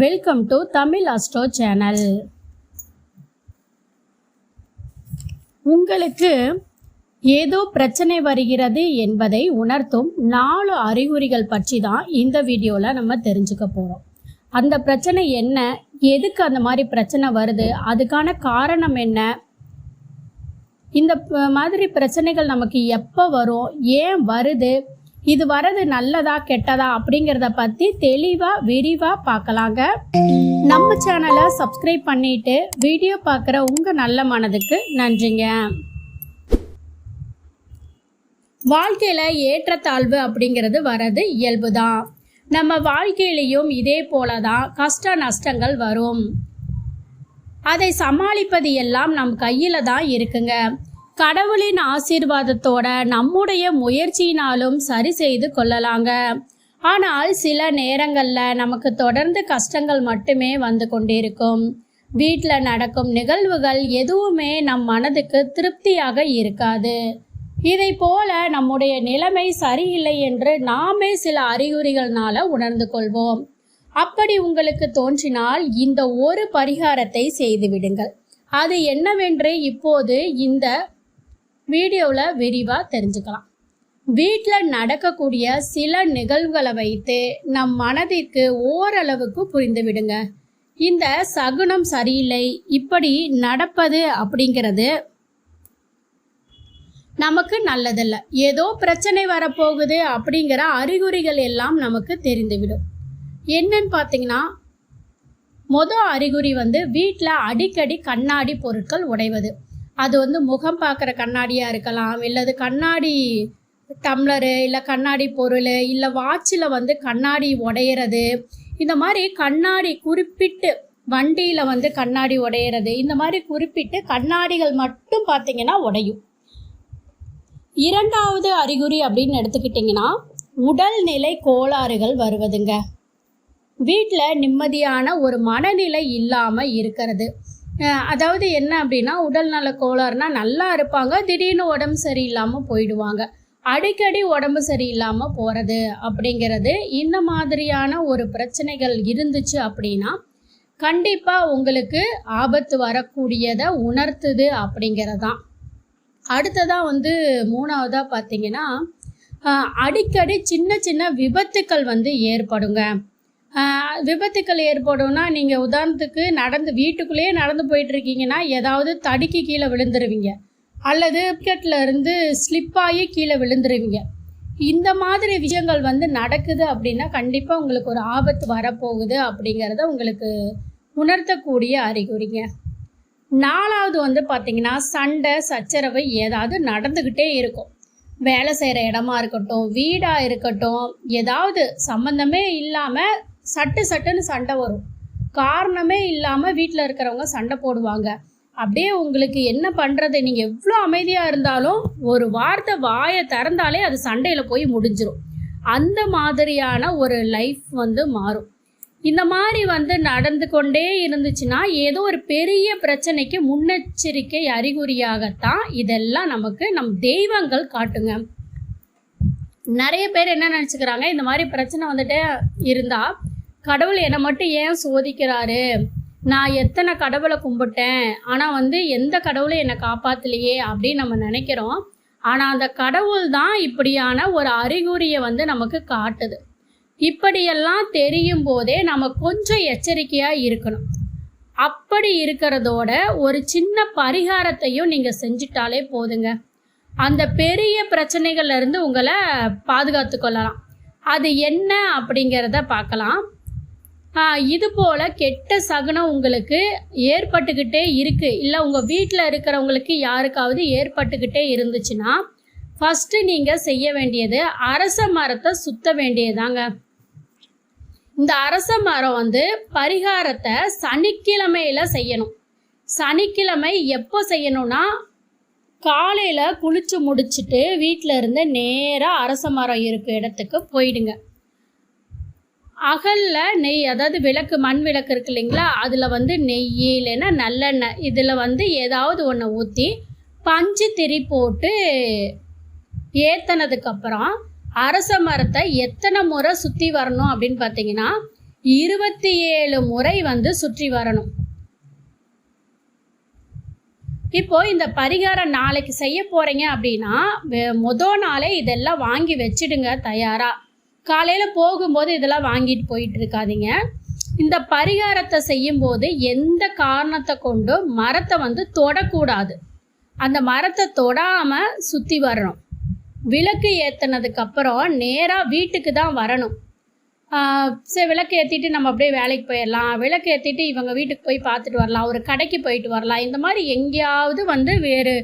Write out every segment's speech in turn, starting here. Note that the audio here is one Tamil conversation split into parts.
Welcome to Tamil astro channel உங்களுக்கு ஏதோ பிரச்சனை வருகிறது என்பதை உணர்த்தும் நாலு அறிகுறிகள் பற்றி தான் இந்த வீடியோவில் நம்ம தெரிஞ்சுக்க போகிறோம் அந்த பிரச்சனை என்ன? எதுக்கு அந்த மாதிரி பிரச்சனை வருது? அதுக்கான காரணம் என்ன? இந்த மாதிரி பிரச்சனைகள் நமக்கு எப்போ வரும்? ஏன் வருது? இது வரது நல்லதா கெட்டதா அப்படிங்கிறத பற்றி தெளிவாக விரிவாக பார்க்கலாங்க. நம்ம சேனலை சப்ஸ்கிரைப் பண்ணிட்டு வீடியோ பார்க்குற உங்கள் நல்ல மனதுக்கு நன்றிங்க. வாழ்க்கையில் ஏற்றத்தாழ்வு அப்படிங்கிறது வரது இயல்பு தான் நம்ம வாழ்க்கையிலையும் இதே போல தான் கஷ்ட நஷ்டங்கள் வரும். அதை சமாளிப்பது எல்லாம் நம் கையில் தான் இருக்குங்க. கடவுளின் ஆசீர்வாதத்தோட நம்முடைய முயற்சியினாலும் சரி செய்து கொள்ளலாங்க. ஆனால் சில நேரங்களில் நமக்கு தொடர்ந்து கஷ்டங்கள் மட்டுமே வந்து கொண்டிருக்கும். வீட்டில் நடக்கும் நிகழ்வுகள் எதுவுமே நம் மனதுக்கு திருப்தியாக இருக்காது. இதை போல நம்முடைய நிலைமை சரியில்லை என்று நாமே சில அறிகுறிகள்னால உணர்ந்து கொள்வோம். அப்படி உங்களுக்கு தோன்றினால் இந்த ஒரு பரிகாரத்தை செய்து விடுங்கள். அது என்னவென்று இப்போது இந்த வீடியோவில் விரிவாக தெரிஞ்சுக்கலாம். வீட்டில் நடக்கக்கூடிய சில நிகழ்வுகளை வைத்து நம் மனதிற்கு ஓரளவுக்கு புரிந்து விடுங்க. இந்த சகுனம் சரியில்லை இப்படி நடப்பது அப்படிங்கிறது நமக்கு நல்லதில்லை. ஏதோ பிரச்சனை வரப்போகுது அப்படிங்கிற அறிகுறிகள் எல்லாம் நமக்கு தெரிந்துவிடும். என்னன்னு பார்த்தீங்கன்னா மொதல் அறிகுறி வந்து வீட்டில் அடிக்கடி கண்ணாடி பொருட்கள் உடைவது. அது வந்து முகம் பார்க்குற கண்ணாடியாக இருக்கலாம். இல்லது கண்ணாடி டம்ளரு இல்லை கண்ணாடி பொருள் இல்லை வாட்சில் வந்து கண்ணாடி உடையிறது. இந்த மாதிரி கண்ணாடி குறிப்பிட்டு வண்டியில் வந்து கண்ணாடி உடையிறது. இந்த மாதிரி குறிப்பிட்டு கண்ணாடிகள் மட்டும் பார்த்தீங்கன்னா உடையும். இரண்டாவது அறிகுறி அப்படின்னு எடுத்துக்கிட்டிங்கன்னா உடல்நிலை கோளாறுகள் வருவதுங்க. வீட்டில் நிம்மதியான ஒரு மனநிலை இல்லாமல் இருக்கிறது. அதாவது என்ன அப்படின்னா உடல்நல கோளாறுனா நல்லா இருப்பாங்க திடீர்னு உடம்பு சரியில்லாமல் போயிடுவாங்க. அடிக்கடி உடம்பு சரியில்லாமல் போகிறது அப்படிங்கிறது இந்த மாதிரியான ஒரு பிரச்சனைகள் இருந்துச்சு அப்படின்னா கண்டிப்பாக உங்களுக்கு ஆபத்து வரக்கூடியதை உணர்த்துது அப்படிங்கிறதான். அடுத்ததாக வந்து மூணாவதாக பார்த்தீங்கன்னா அடிக்கடி சின்ன சின்ன விபத்துக்கள் வந்து ஏற்படுங்க. விபத்துக்கள் ஏற்படும்னா நீங்கள் உதாரணத்துக்கு நடந்து வீட்டுக்குள்ளேயே நடந்து போயிட்டுருக்கீங்கன்னா ஏதாவது தடுக்கி கீழே விழுந்துருவீங்க. அல்லது விக்கெட்டில் இருந்து ஸ்லிப்பாகி கீழே விழுந்துருவீங்க. இந்த மாதிரி விஷயங்கள் வந்து நடக்குது அப்படின்னா கண்டிப்பாக உங்களுக்கு ஒரு ஆபத்து வரப்போகுது அப்படிங்கிறத உங்களுக்கு உணர்த்தக்கூடிய அறிகுறிங்க. நாலாவது வந்து பார்த்திங்கன்னா சண்டை சச்சரவு ஏதாவது நடந்துக்கிட்டே இருக்கும். வேலை செய்கிற இடமா இருக்கட்டும் வீடாக இருக்கட்டும் ஏதாவது சம்மந்தமே இல்லாமல் சட்டு சட்டுன்னு சண்டை வரும். காரணமே இல்லாமல் வீட்டில் இருக்கிறவங்க சண்டை போடுவாங்க. அப்படியே உங்களுக்கு என்ன பண்ணுறது நீங்கள் எவ்வளோ அமைதியாக இருந்தாலும் ஒரு வார்த்தை வாயை திறந்தாலே அது சண்டையில் போய் முடிஞ்சிடும் அந்த மாதிரியான ஒரு லைஃப் வந்து மாறும். இந்த மாதிரி வந்து நடந்து கொண்டே இருந்துச்சுன்னா ஏதோ ஒரு பெரிய பிரச்சனைக்கு முன்னெச்சரிக்கை அறிகுறியாகத்தான் இதெல்லாம் நமக்கு நம் தெய்வங்கள் காட்டுங்க. நிறைய பேர் என்ன நினச்சிக்கிறாங்க? இந்த மாதிரி பிரச்சனை வந்துட்டே இருந்தால் கடவுள் என்னை மட்டும் ஏன் சோதிக்கிறாரு? நான் எத்தனை கடவுளை கும்பிட்டேன்? ஆனால் வந்து எந்த கடவுளும் என்னை காப்பாற்றலையே அப்படின்னு நம்ம நினைக்கிறோம். ஆனால் அந்த கடவுள் தான் இப்படியான ஒரு அறிகுறியை வந்து நமக்கு காட்டுது. இப்படியெல்லாம் தெரியும் போதே நம்ம கொஞ்சம் எச்சரிக்கையாக இருக்கணும். அப்படி இருக்கிறதோட ஒரு சின்ன பரிகாரத்தையும் நீங்கள் செஞ்சிட்டாலே போதுங்க. அந்த பெரிய பிரச்சனைகள்லேருந்து உங்களை பாதுகாத்து கொள்ளலாம். அது என்ன அப்படிங்கிறத பார்க்கலாம். இது போல கெட்ட சகுனம் உங்களுக்கு ஏற்பட்டுக்கிட்டே இருக்கு. இல்லை உங்கள் வீட்டில் இருக்கிறவங்களுக்கு யாருக்காவது ஏற்பட்டுக்கிட்டே இருந்துச்சுன்னா ஃபஸ்ட்டு நீங்கள் செய்ய வேண்டியது அரச மரத்தை சுத்த வேண்டியதாங்க இந்த அரச மரம் வந்து பரிகாரத்தை சனிக்கிழமையில் செய்யணும். சனிக்கிழமை எப்போ செய்யணும்னா காலையில் குளிச்சு முடிச்சுட்டு வீட்டில் இருந்து நேராக அரச மரம் இருக்க இடத்துக்கு போயிடுங்க. அகல்ல நெய் அதாவது விளக்கு மண் விளக்கு இருக்கு இல்லைங்களா? அதில் வந்து நெய் இல்லைன்னா நல்லெண்ணெய். இதில் வந்து ஏதாவது ஒன்று ஊற்றி பஞ்சு திரி போட்டு ஏற்றினதுக்கப்புறம் அரச மரத்தை எத்தனை முறை சுற்றி வரணும் அப்படின்னு பார்த்தீங்கன்னா இருபத்தி ஏழு முறை வந்து சுற்றி வரணும். இப்போ இந்த பரிகாரம் நாளைக்கு செய்ய போகிறீங்க அப்படின்னா வெ- நாளே இதெல்லாம் வாங்கி வச்சிடுங்க தயாராக காலையில் போகும்போது இதெல்லாம் வாங்கிட்டு போயிட்டு இருக்காதீங்க. இந்த பரிகாரத்தை செய்யும்போது எந்த காரணத்தை கொண்டும் மரத்தை வந்து தொடக்கூடாது. அந்த மரத்தை தொடாமல் சுற்றி வரணும். விளக்கு ஏத்துனதுக்கு அப்புறம் வீட்டுக்கு தான் வரணும். சரி விளக்கு ஏற்றிட்டு நம்ம அப்படியே வேலைக்கு போயிடலாம். விளக்கு ஏற்றிட்டு இவங்க வீட்டுக்கு போய் பார்த்துட்டு வரலாம். ஒரு கடைக்கு போயிட்டு வரலாம். இந்த மாதிரி எங்கேயாவது வந்து வேறு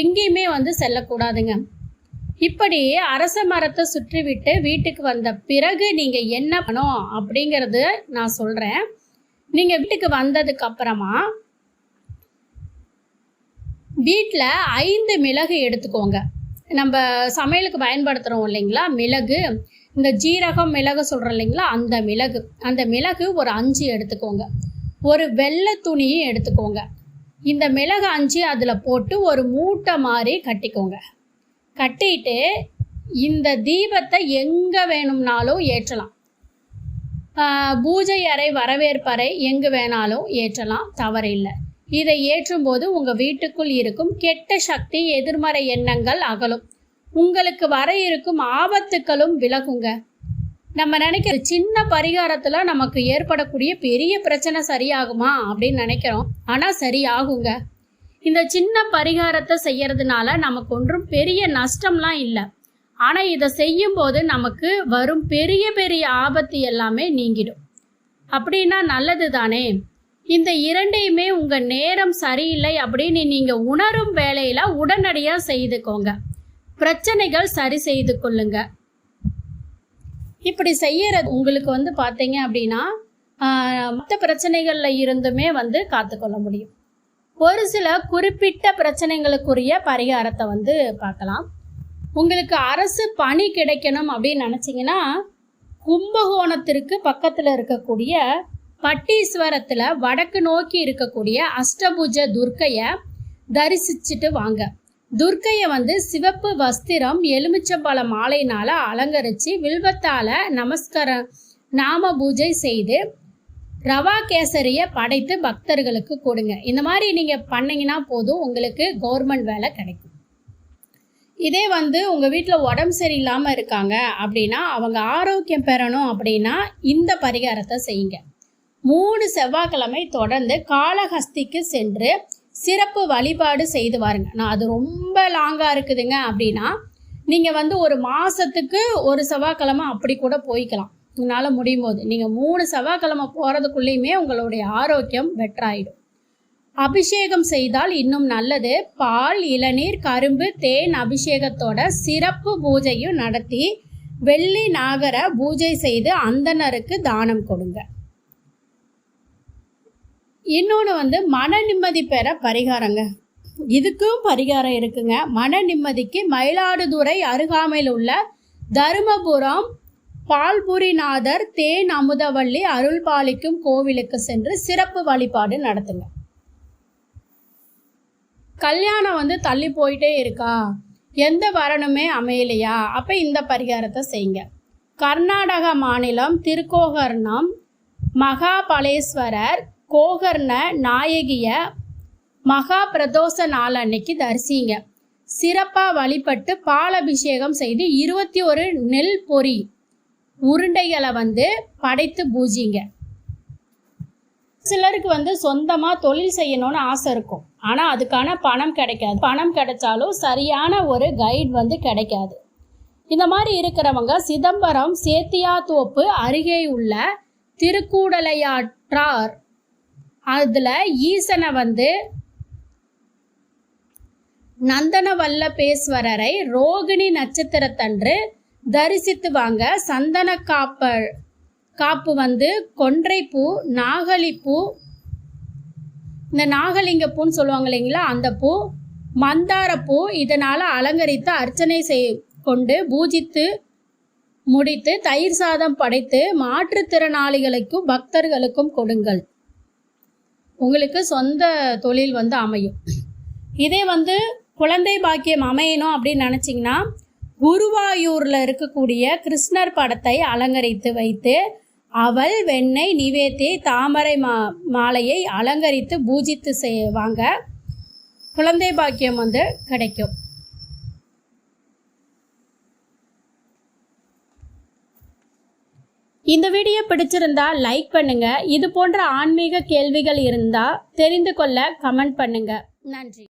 எங்கேயுமே வந்து செல்லக்கூடாதுங்க. இப்படி அரச மரத்தை சுற்றிவிட்டு வீட்டுக்கு வந்த பிறகு நீங்கள் என்ன பண்ணணும் அப்படிங்கிறது நான் சொல்கிறேன் நீங்கள் வீட்டுக்கு வந்ததுக்கு அப்புறமா வீட்டில் ஐந்து மிளகு எடுத்துக்கோங்க. நம்ம சமையலுக்கு பயன்படுத்துகிறோம் இல்லைங்களா? மிளகு. இந்த ஜீரகம் மிளகு சொல்கிறோம் இல்லைங்களா? அந்த மிளகு. அந்த மிளகு ஒரு அஞ்சு எடுத்துக்கோங்க. ஒரு வெள்ளை துணியும் எடுத்துக்கோங்க. இந்த மிளகு அஞ்சு அதில் போட்டு ஒரு மூட்டை மாதிரி கட்டிக்கோங்க. கட்டிட்டு இந்த தீபத்தை எங்கே வேணும்னாலும் ஏற்றலாம். பூஜை அறை வரவேற்பறை எங்கு வேணாலும் ஏற்றலாம் தவறில்லை இதை ஏற்றும்போது உங்கள் வீட்டுக்குள் இருக்கும் கெட்ட சக்தி எதிர்மறை எண்ணங்கள் அகலும். உங்களுக்கு வர இருக்கும் ஆபத்துக்களும் விலகுங்க. நம்ம நினைக்கிற சின்ன பரிகாரத்தில் நமக்கு ஏற்படக்கூடிய பெரிய பிரச்சனை சரியாகுமா அப்படின்னு நினைக்கிறோம். ஆனால் சரியாகுங்க. இந்த சின்ன பரிகாரத்தை செய்யறதுனால நமக்கு ஒன்றும் பெரிய நஷ்டம்லாம் இல்லை. ஆனா இதை செய்யும் போது நமக்கு வரும் பெரிய பெரிய ஆபத்து எல்லாமே நீங்கிடும். அப்படின்னா நல்லது தானே? இந்த இரண்டையுமே உங்க நேரம் சரியில்லை அப்படின்னு நீங்க உணரும் வேலையில உடனடியா செய்துக்கோங்க. பிரச்சனைகள் சரி செய்து கொள்ளுங்க. இப்படி செய்யறது உங்களுக்கு வந்து பார்த்தீங்க அப்படின்னா மற்ற பிரச்சனைகளில் இருந்துமே வந்து காத்துக்கொள்ள முடியும். ஒரு சில குறிப்பிட்ட பிரச்சனைகளுக்குரிய பரிகாரத்தை வந்து பார்க்கலாம். உங்களுக்கு அரசு பணி கிடைக்கணும் அப்படின்னு நினச்சிங்கன்னா கும்பகோணத்திற்கு பக்கத்தில் இருக்கக்கூடிய பட்டீஸ்வரத்தில் வடக்கு நோக்கி இருக்கக்கூடிய அஷ்டபுஜ துர்க்கையை தரிசிச்சுட்டு வாங்க. துர்க்கையை வந்து சிவப்பு வஸ்திரம் எலுமிச்சம்பழ மாலையினால் அலங்கரித்து வில்வத்தால் நமஸ்காரம் நாம பூஜை செய்து ரவா கேசரியை படைத்து பக்தர்களுக்கு கொடுங்க. இந்த மாதிரி நீங்கள் பண்ணீங்கன்னா போதும் உங்களுக்கு கவர்மெண்ட் வேலை கிடைக்கும். இதே வந்து உங்கள் வீட்டில் உடம்பு சரியில்லாமல் இருக்காங்க அப்படின்னா அவங்க ஆரோக்கியம் பெறணும் அப்படின்னா இந்த பரிகாரத்தை செய்யுங்க. மூணு செவ்வாய்க்கிழமை தொடர்ந்து காளஹஸ்திக்கு சென்று சிறப்பு வழிபாடு செய்து வாருங்க. நான் அது ரொம்ப லாங்காக இருக்குதுங்க அப்படின்னா நீங்கள் வந்து ஒரு மாதத்துக்கு ஒரு செவ்வாய்க்கிழமை அப்படி கூட போய்க்கலாம். உங்களால் முடியும் போது நீங்கள் மூணு செவ்வாய்க்கிழமை போகிறதுக்குள்ளேயுமே உங்களுடைய ஆரோக்கியம் வெற்றாயிடும் அபிஷேகம் செய்தால் இன்னும் நல்லது. பால் இளநீர் கரும்பு தேன் அபிஷேகத்தோட சிறப்பு பூஜையும் நடத்தி வெள்ளி நாகர பூஜை செய்து அந்தணருக்கு தானம் கொடுங்க. இன்னொன்று வந்து மன நிம்மதி பெற பரிகாரங்க. இதுக்கும் பரிகாரம் இருக்குங்க. மன நிம்மதிக்கு மயிலாடுதுறை அருகாமையில் உள்ள தருமபுரம் பால்புரிநாதர் தேன் அமுதவள்ளி அருள் பாலிக்கும் கோவிலுக்கு சென்று சிறப்பு வழிபாடு நடத்துங்க. கல்யாணம் வந்து தள்ளி போயிட்டே இருக்கா? எந்த வரணுமே அமையலையா? அப்போ இந்த பரிகாரத்தை செய்யுங்க. கர்நாடக மாநிலம் திருக்கோகர்ணம் மகாபலேஸ்வரர் கோகர்ண நாயகிய மகா பிரதோஷ நாள் அன்னைக்கு தரிசிங்க சிறப்பாக வழிபட்டு பாலபிஷேகம் செய்து இருபத்தி ஒரு நெல் பொறி உருண்டைகளை வந்து படைத்து பூஜிங்க. சிலருக்கு வந்து சொந்தமாக தொழில் செய்யணும்னு ஆசை இருக்கும். ஆனால் அதுக்கான பணம் கிடைக்காது. பணம் கிடைச்சாலும் சரியான ஒரு கைட் வந்து கிடைக்காது. இந்த மாதிரி இருக்கிறவங்க சிதம்பரம் சேத்தியாத்தோப்பு அருகே உள்ள திருக்கூடலையாற்றார். அதில் ஈசனை வந்து நந்தனவல்லபேஸ்வரரை ரோகிணி நட்சத்திரத்தன்று தரிசித்து வாங்க சந்தன காப்பர் காப்பு வந்து கொன்றைப்பூ நாகலிப்பூ இந்த நாகலிங்க பூன்னு சொல்லுவாங்க இல்லைங்களா அந்த பூ மந்தாரப்பூ இதனால் அலங்கரித்து அர்ச்சனை செய் கொண்டு பூஜித்து முடித்து தயிர் சாதம் படைத்து மாற்றுத்திறனாளிகளுக்கும் பக்தர்களுக்கும் கொடுங்கள். உங்களுக்கு சொந்த தொழில் வந்து அமையும். இதே வந்து குழந்தை பாக்கியம் அமையணும் அப்படின்னு நினச்சிங்கன்னா குருவாயூரில் இருக்கக்கூடிய கிருஷ்ணர் படத்தை அலங்கரித்து வைத்து அவள் வெண்ணெய் நிவேத்தி தாமரை மா மாலையை அலங்கரித்து பூஜித்து செய்வாங்க. குழந்தை பாக்கியம் வந்து கிடைக்கும். இந்த வீடியோ பிடிச்சிருந்தா லைக் பண்ணுங்க. இது போன்ற ஆன்மீக கேள்விகள் இருந்தா தெரிந்து கொள்ள கமெண்ட் பண்ணுங்க. நன்றி.